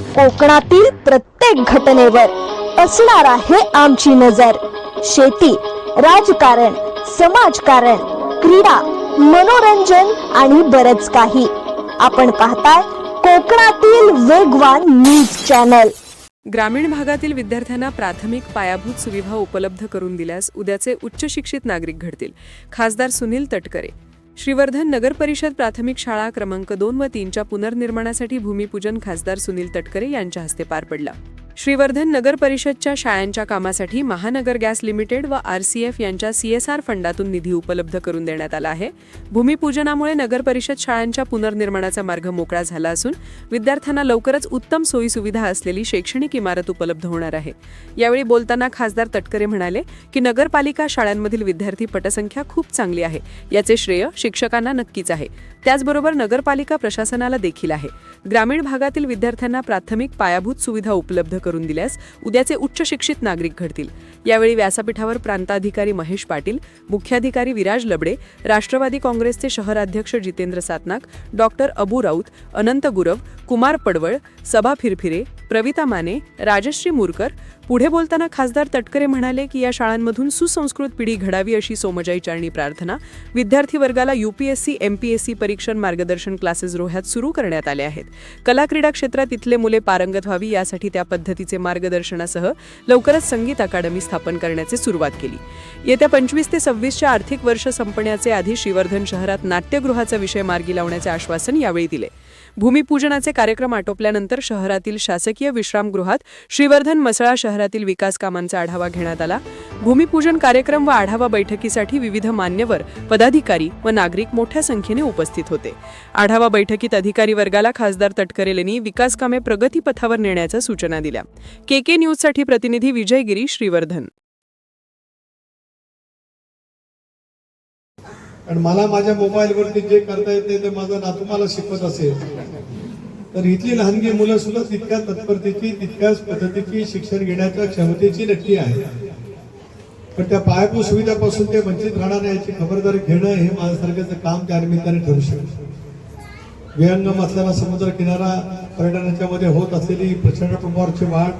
कोकणातील प्रत्येक घटनेवर असणार आहे आमची नजर. शेती राजकारण समाजकारण क्रीडा मनोरंजन आणि बरच काही. आपण पाहताय कोकणातील वेगवान न्यूज चॅनल. ग्रामीण भागातील विद्यार्थ्यांना प्राथमिक पायाभूत सुविधा उपलब्ध करून दिल्यास उद्याचे उच्च शिक्षित नागरिक घडतील. खासदार सुनील तटकरे. श्रीवर्धन नगर परिषद प्राथमिक शाळा क्रमांक दोन व तीनच्या पुनर्निर्माणासाठी भूमिपूजन खासदार सुनील तटकरे यांच्या हस्ते पार पडला. श्रीवर्धन नगर परिषदच्या शाळांच्या कामासाठी महानगर गॅस लिमिटेड व आर सी एफ यांच्या सी एस आर फंडातून निधी उपलब्ध करून देण्यात आला आहे. भूमिपूजनामुळे नगर परिषद शाळांच्या पुनर्निर्माणाचा मार्ग मोकळा झाला असून विद्यार्थ्यांना लवकरच उत्तम सोयी सुविधा असलेली शैक्षणिक इमारत उपलब्ध होणार आहे. यावेळी बोलताना खासदार तटकरे म्हणाले की नगरपालिका शाळांमधील विद्यार्थी पटसंख्या खूप चांगली आहे. याचे श्रेय शिक्षकांना नक्कीच आहे. त्याचबरोबर नगरपालिका प्रशासनाला देखील आहे. ग्रामीण भागातील विद्यार्थ्यांना प्राथमिक पायाभूत सुविधा उपलब्ध करून दिल्यास उद्याचे उच्च शिक्षित नागरिक घडतील. यावेळी व्यासपीठावर प्रांताधिकारी महेश पाटील मुख्याधिकारी विराज लबडे राष्ट्रवादी काँग्रेसचे शहराध्यक्ष जितेंद्र सातनाक डॉक्टर अबू राऊत अनंत गुरव कुमार पडवळ सभा फिरफिरे प्रविता माने राजश्री मुरकर पुढे बोलताना खासदार तटकरे म्हणाले की या शाळांमधून सुसंस्कृत पिढी घडावी अशी सोमजाई चारणी प्रार्थना विद्यार्थी वर्गाला युपीएससी एमपीएससी परीक्षण मार्गदर्शन क्लासेस रोह्यात सुरू करण्यात आले आहेत. कला क्रीडा क्षेत्रात इथले मुले पारंगत व्हावी यासाठी त्या पद्धतीचे मार्गदर्शनासह लवकरच संगीत अकादमी स्थापन करण्याची सुरुवात केली. येत्या पंचवीस ते सव्वीसच्या आर्थिक वर्ष संपण्याचे आधी श्रीवर्धन शहरात नाट्यगृहाचा विषय मार्गी लावण्याचे आश्वासन यावेळी दिले. भूमिपूजनाचे कार्यक्रम आटोपल्यानंतर शहरातील शासकीय विश्रामगृहात श्रीवर्धन मसळा शहरातील विकास कामांचा आढावा घेण्यात आला. भूमिपूजन कार्यक्रम व आढावा बैठकीसाठी विविध मान्यवर पदाधिकारी व नागरिक मोठ्या संख्येने उपस्थित होते. आढावा बैठकीत अधिकारी वर्गाला खासदार तटकरे यांनी विकास कामे प्रगतीपथावर नेण्याच्या सूचना दिल्या. के के न्यूजसाठी प्रतिनिधी विजय गिरी श्रीवर्धन. आणि मला माझ्या मोबाईलवरती जे करता येते ते माझा नातू मला शिकवत असेल. तर इथली लहानगी मुलं सुद्धा तितक्या तत्परतेची तितक्याच पद्धतीची शिक्षण घेण्याच्या क्षमतेची नक्की आहे. पण त्या पायाभूत सुविधापासून ते वंचित राहणार याची खबरदारी घेणं हे माझ्यासारख्याचं काम त्या निमित्ताने ठरू शकतं विहंगम असलेला समुद्र किनारा पर्यटनाच्या मध्ये होत असलेली प्रचंड प्रमाणावरची वाढ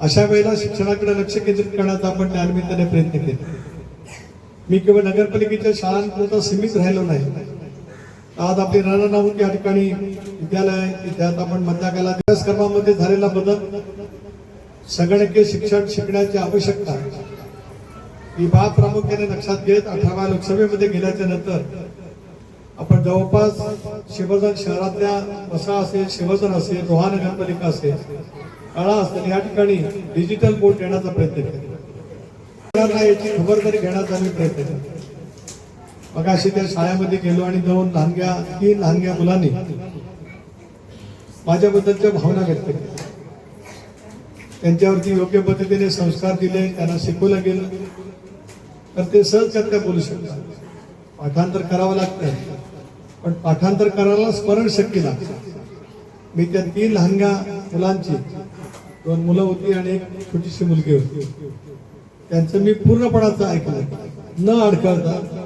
अशा वेळेला शिक्षणाकडे लक्ष केंद्रित करण्याचा आपण त्या निमित्ताने प्रयत्न केला. मी केवळ नगरपालिकेच्या शाळांपुरता सीमित राहिलो नाही. आज आपली नावून या ठिकाणी विद्यालय त्यात आपण मध्याकाला अभ्यासक्रमामध्ये झालेला बदल संगणकीय शिक्षण शिकण्याची आवश्यकता ही बाब प्रामुख्याने लक्षात घेत अठराव्या लोकसभेमध्ये गेल्याच्यानंतर आपण जवळपास शिवजन शहरातल्या वसा असेल शिवजन असेल रोहा नगरपालिका असेल कळा असेल या ठिकाणी डिजिटल बोर्ड देण्याचा प्रयत्न केला. याची खबरदारी घेण्याचा आम्ही प्रयत्न केला. मग अशी त्या शाळेमध्ये गेलो आणि दोन लहानग्या तीन लहानग्या मुलांनी माझ्याबद्दलच्या भावना व्यक्त केल्या. त्यांच्यावरती योग्य पद्धतीने संस्कार दिले त्यांना शिकवलं गेलं. तर ते सहजगत्या बोलू शकतात. पाठांतर करावं लागतं पण पाठांतर करायला स्मरण शक्य लागते. मी त्या तीन लहानग्या मुलांची दोन मुलं होती आणि एक छोटीशी मुलगी होती. त्यांचं मी पूर्णपणाचं ऐकलं. न अडकळता